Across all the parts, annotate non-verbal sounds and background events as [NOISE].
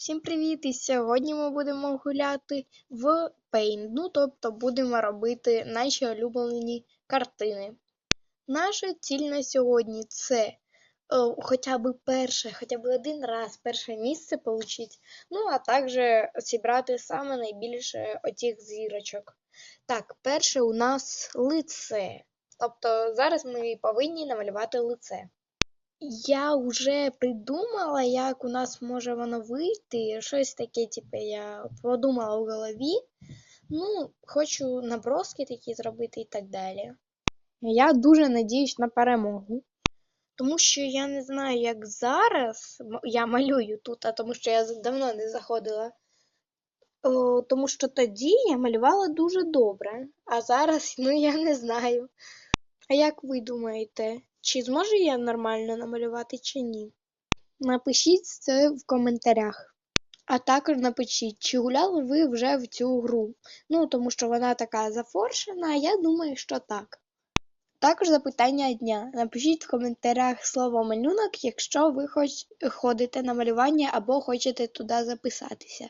Всім привіт! І сьогодні ми будемо гуляти в Paint, ну тобто будемо робити наші улюблені картини. Наша ціль на сьогодні це е, хоча б перше, хоча б один раз перше місце отримати, ну а також зібрати саме найбільше отих зірочок. Так, перше у нас лице. Тобто зараз ми повинні намалювати лице. Я вже придумала, як у нас може воно вийти. Щось таке, типу, я подумала в голові. Ну, хочу наброски такі зробити і так далі. Я дуже надіюсь на перемогу. Тому що я не знаю, як зараз я малюю тут, а тому що я давно не заходила. О, тому що тоді я малювала дуже добре, а зараз, ну я не знаю. А як ви думаєте, чи зможу я нормально намалювати чи ні? Напишіть це в коментарях. А також напишіть, чи гуляли ви вже в цю гру. Ну, тому що вона така зафоршена, а я думаю, що так. Також запитання дня. Напишіть в коментарях слово малюнок, якщо ви хоч ходите на малювання або хочете туди записатися.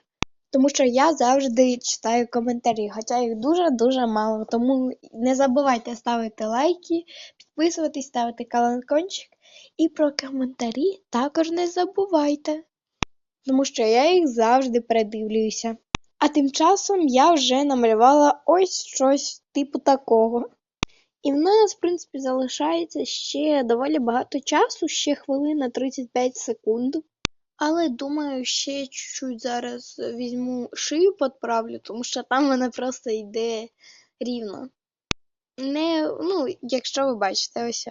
Тому що я завжди читаю коментарі, хоча їх дуже-дуже мало. Тому не забувайте ставити лайки, підписуватись, ставити колокольчик. І про коментарі також не забувайте. Тому що я їх завжди передивлююся. А тим часом я вже намалювала ось щось типу такого. І в нас, в принципі, залишається ще доволі багато часу, ще хвилина 35 секунд. Але думаю, ще чуть-чуть зараз візьму шию підправлю, тому що там вона просто йде рівно. Не, ну, якщо ви бачите, ось.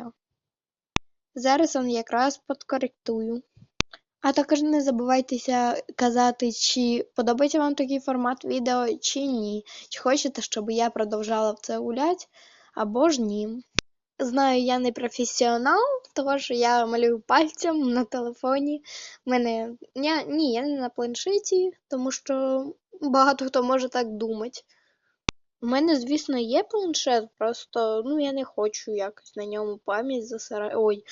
Зараз он якраз підкоректую. А також не забувайтеся казати, чи подобається вам такий формат відео, чи ні. Чи хочете, щоб я продовжала в це гуляти, або ж ні. Знаю, я не професіонал, того що я малюю пальцем на телефоні. Мене я, ні, я не на планшеті, тому що багато хто може так думати. У мене, звісно, є планшет, просто ну я не хочу якось на ньому пам'ять засирати. Ой,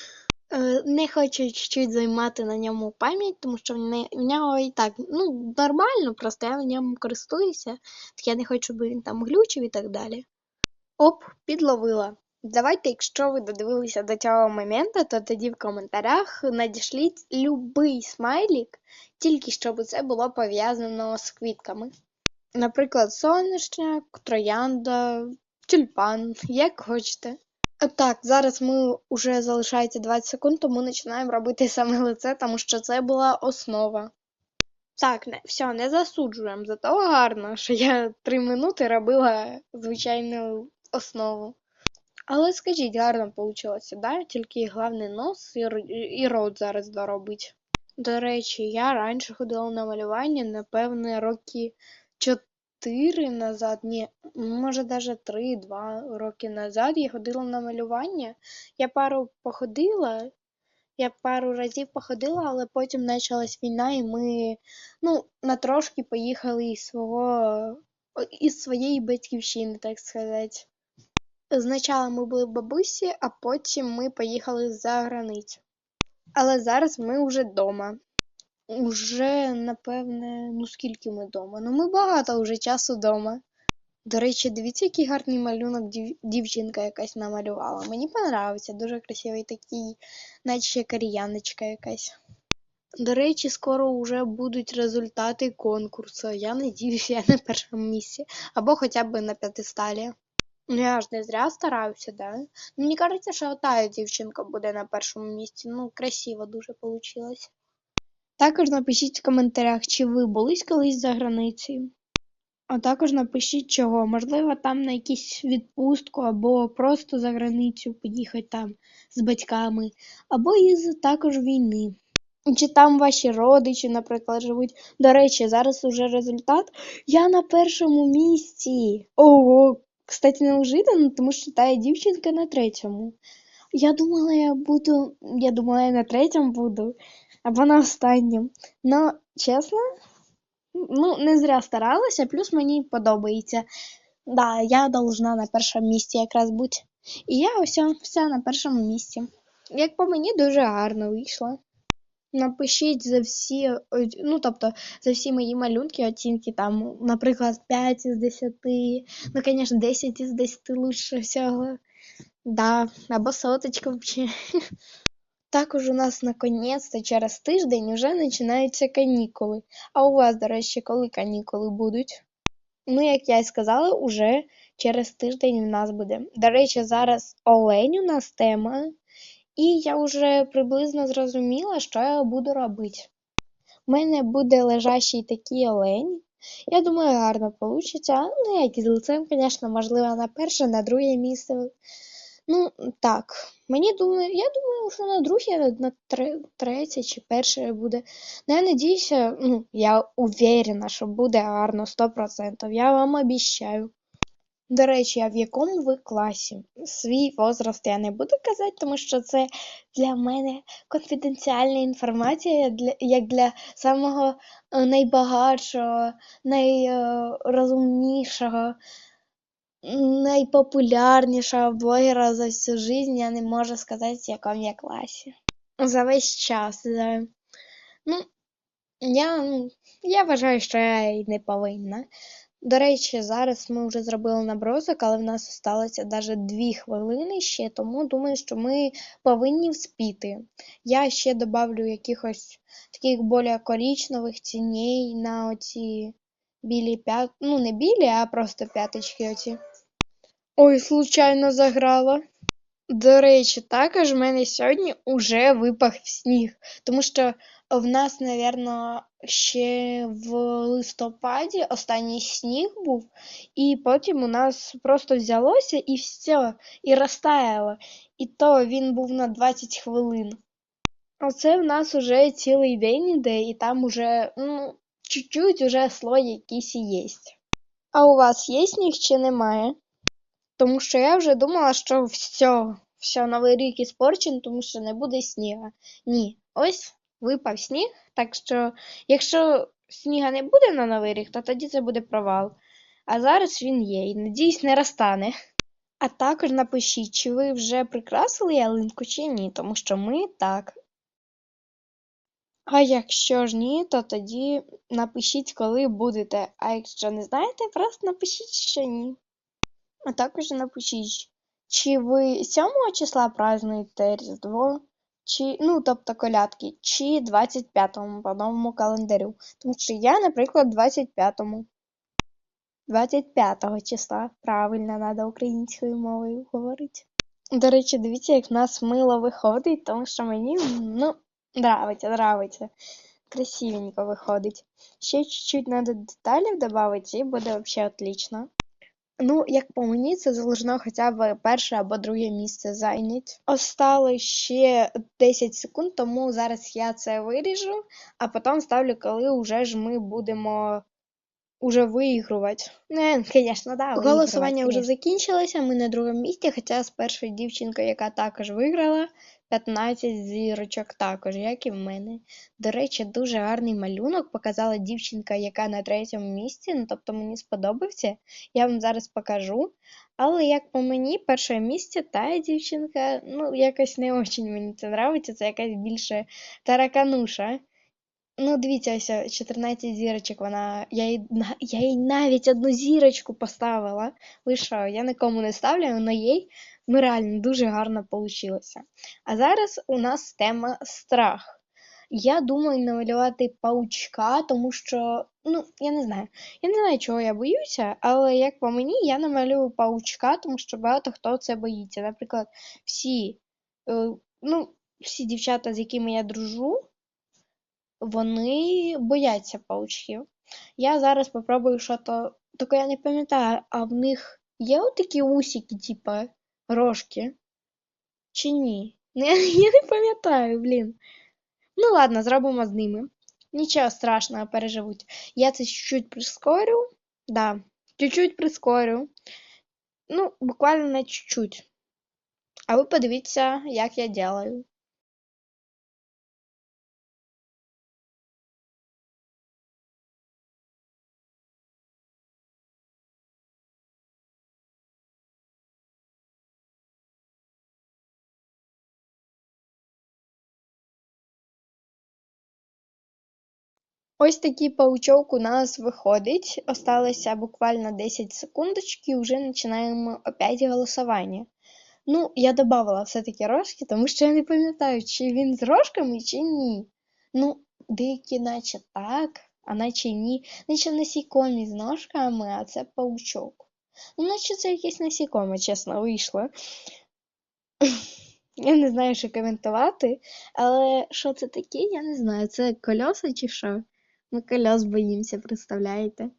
е, не хочу чуть-чуть займати на ньому пам'ять, тому що в в нього і так ну, нормально, просто я на ньому користуюся, так я не хочу, щоб він там глючив і так далі. Оп, підловила. Давайте, якщо ви додивилися до цього моменту, то тоді в коментарях надішліть любий смайлік, тільки щоб це було пов'язано з квітками. Наприклад, соняшник, троянда, тюльпан, як хочете. Так, зараз ми вже залишається 20 секунд, тому починаємо робити саме лице, тому що це була основа. Так, не, все, не засуджуємо, зато гарно, що я 3 минути робила звичайну основу. Але скажіть, гарно вийшло, да? Тільки головне нос і, і рот зараз доробить. До речі, я раніше ходила на малювання, напевне, роки 4 назад, ні, може навіть 3-2 роки назад я ходила на малювання. Я пару походила, я пару разів походила, але потім почалась війна, і ми ну, на трошки поїхали із свого із своєї батьківщини, так сказати. Спочатку ми були в бабусі, а потім ми поїхали за границю. Але зараз ми вже вдома. Уже, напевне, ну скільки ми вдома? Ну, ми багато вже часу вдома. До речі, дивіться, який гарний малюнок дів- дівчинка якась намалювала. Мені подобається, дуже красивий такий, наче кореяночка якась. До речі, скоро вже будуть результати конкурсу. Я надіюся, я на першому місці. Або хоча б на п'ятисталі. Ну, я ж не зря стараюся, да? Ну, Мені кажеться, що та дівчинка буде на першому місці. Ну, красиво дуже вийшло. Також напишіть в коментарях, чи ви були колись за границею. А також напишіть чого. Можливо, там на якусь відпустку, або просто за границю поїхати там з батьками, або із також війни. Чи там ваші родичі, наприклад, живуть. До речі, зараз уже результат. Я на першому місці. Ого, кстати, неожиданно, тому що та дівчинка на третьому. Я думала, я буду. Я думала, я на третьому буду, або на останньому. Ну, чесно, ну, не зря старалася, плюс мені подобається. Да, я должна на першому місці якраз бути. І я ось вся на першому місці. Як по мені, дуже гарно вийшло. Напишіть за всі, ну тобто за всі мої малюнки оцінки там, наприклад, 5 із 10, ну, звісно, 10 із 10 лучше всього. Да, або соточка взагалі. [LAUGHS] Також у нас наконець-то через тиждень вже починаються канікули. А у вас, до речі, коли канікули будуть? Ну, як я й сказала, уже через тиждень в нас буде. До речі, зараз олень у нас тема, і я вже приблизно зрозуміла, що я буду робити. У мене буде лежачий такий олень. Я думаю, гарно вийде. Ну, як із лицем, звісно, можливо, на перше, на друге місце. Ну, так, мені думаю, я думаю, що на друге, на третє чи перше буде. Ну, я надіюся, ну, я уверена, що буде гарно 100%. Я вам обіцяю. До речі, а в якому ви класі? Свій возраст я не буду казати, тому що це для мене конфіденціальна інформація, як для самого е, найбагатшого, найрозумнішого, найпопулярнішого блогера за всю життя я не можу сказати, в якому я класі. За весь час. За... Ну, я, я вважаю, що я і не повинна. До речі, зараз ми вже зробили набросок, але в нас залишилося навіть дві хвилини ще, тому думаю, що ми повинні вспіти. Я ще добавлю якихось таких більш коричневих тіней на оці білі п'ят... Ну, не білі, а просто п'яточки оці. Ой, случайно заграла. До речі, також в мене сьогодні уже випав сніг, тому що в нас, напевно, ще в листопаді останній сніг був, і потім у нас просто взялося і все, і розтаяло. І то він був на 20 хвилин. Оце в нас уже цілий день іде, і там уже, ну, чуть-чуть уже слой якийсь є. А у вас є сніг чи немає? Тому що я вже думала, що все, все, новий рік іспорчен, тому що не буде сніга. Ні, ось випав сніг, так що якщо сніга не буде на новий рік, то тоді це буде провал. А зараз він є і надіюсь не розтане. А також напишіть, чи ви вже прикрасили ялинку, чи ні, тому що ми так. А якщо ж ні, то тоді напишіть, коли будете. А якщо не знаєте, просто напишіть, що ні. А також напишіть, чи ви 7 числа празднуєте Різдво, чи, ну, тобто колядки, чи 25-му по новому календарю. Тому що я, наприклад, 25-му. 25 числа. Правильно, треба українською мовою говорити. До речі, дивіться, як в нас мило виходить, тому що мені, ну, нравиться, нравиться. Красивенько виходить. Ще чуть-чуть треба деталів додати, і буде взагалі отлично. Ну, як по мені, це залежно хоча б перше або друге місце зайняти. Осталось ще 10 секунд, тому зараз я це виріжу, а потім ставлю, коли вже ж ми будемо уже виігрувати. Не, звісно, да. Голосування вже закінчилося, ми на другому місці, хоча з першою дівчинкою, яка також виграла, 15 зірочок також, як і в мене. До речі, дуже гарний малюнок показала дівчинка, яка на третьому місці, ну тобто мені сподобався. Я вам зараз покажу. Але як по мені, перше місце та дівчинка, ну, якось не дуже мені це подобається, це якась більше таракануша. Ну, дивіться, ось 14 зірочок вона. Я їй я їй навіть одну зірочку поставила. Ви що, я нікому не ставлю, але їй ну реально дуже гарно вийшло. А зараз у нас тема страх. Я думаю намалювати паучка, тому що, ну, я не знаю. Я не знаю, чого я боюся, але як по мені, я намалюю паучка, тому що багато хто це боїться. Наприклад, всі, е, ну, всі дівчата, з якими я дружу, вони бояться паучків. Я зараз спробую що то. Тільки я не пам'ятаю, а в них є отакі усики, типа рожки? Чи ні? [LAUGHS] Я не пам'ятаю, блін. Ну ладно, зробимо з ними. Нічого страшного переживуть. Я це чуть-чуть прискорю. Да, чуть-чуть прискорю. Ну, буквально чуть-чуть. А ви подивіться, як я делаю. Ось такий паучок у нас виходить. Осталося буквально 10 секундочок і вже починаємо опять голосування. Ну, я додавала все-таки рожки, тому що я не пам'ятаю, чи він з рожками, чи ні. Ну, деякі наче так, а наче ні. Наче насікомі з ножками, а це паучок. Ну, наче це якесь насікоме, чесно, вийшло. [LAUGHS] Я не знаю, що коментувати, але що це таке, я не знаю. Це кольоса чи що? Ми кольос боїмося, представляєте?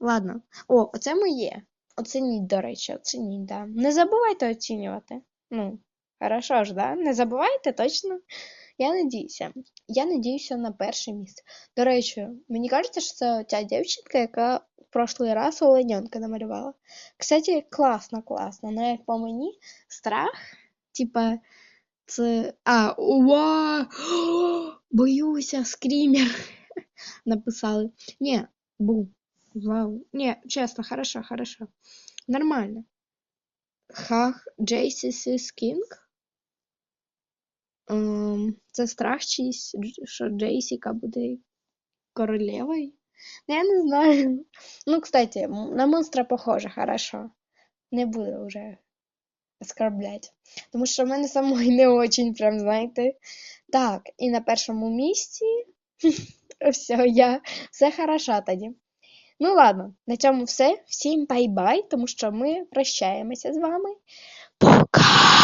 Ладно. О, оце моє. Оцініть, до речі, оцініть, да. Не забувайте оцінювати. Ну, хорошо ж, да? Не забувайте точно. Я надіюся. Я надіюся на перше місце. До речі, мені кажеться, що це ця дівчинка, яка в прошлий раз олененка намалювала. Кстати, класно, класно. Ну, як по мені, страх, типа, це. А, уа! [GASPS] Боюся, скрімер. Написали. Ні, бу. Вау. Ні, чесно, хорошо, хорошо. Нормально. Хах, Джейсі Скінг. Ем, це страх чийсь, що Джейсіка буде королевою. Ну, я не знаю. [LAUGHS] Ну, кстати, на монстра похоже, хорошо. Не буду вже оскорблять. Тому що в мене самої [LAUGHS] не очень, прям, знаєте. Так, і на першому місці. [LAUGHS] [LAUGHS] все, я все хороша тоді. Ну, ладно, на цьому все. Всім бай-бай, тому що ми прощаємося з вами. Пока!